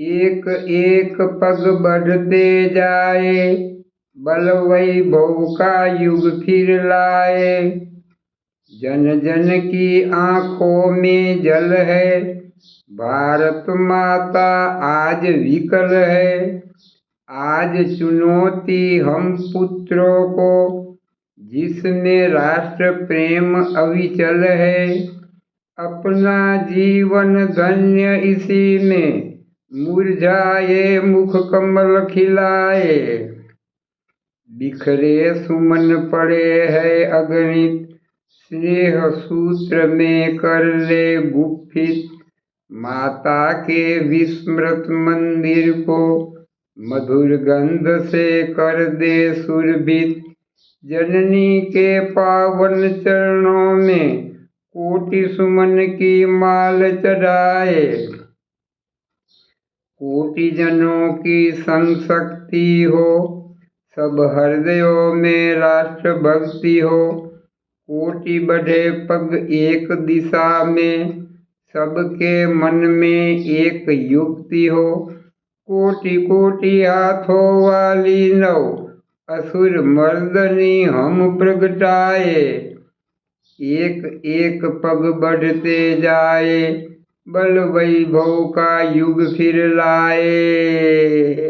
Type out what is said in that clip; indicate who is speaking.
Speaker 1: एक एक पग बढ़ते जाए, बल वैभव का युग फिर लाए। जन जन की आँखों में जल है, भारत माता आज विकल है। आज चुनौती हम पुत्रों को, जिसमें राष्ट्र प्रेम अविचल है। अपना जीवन धन्य इसी में। मुरझाए, मुख कमल खिलाए। बिखरे सुमन पड़े है अगणित। स्नेह सूत्र में कर ले गुफित माता के विस्मृत मंदिर को मधुर गंध से कर दे सुरभित। जननी के पावन चरणों में कोटि सुमन की माल चढ़ाए। कोटि जनों की संग शक्ति हो, सब हृदयों में राष्ट्र भक्ति हो। कोटि बढ़े पग एक दिशा में, सबके मन में एक युक्ति हो। कोटि कोटि हाथों वाली नौ, असुर मर्दनी हम प्रगटाए। एक एक पग बढ़ते जाए बल वैभव का युग फिर लाए।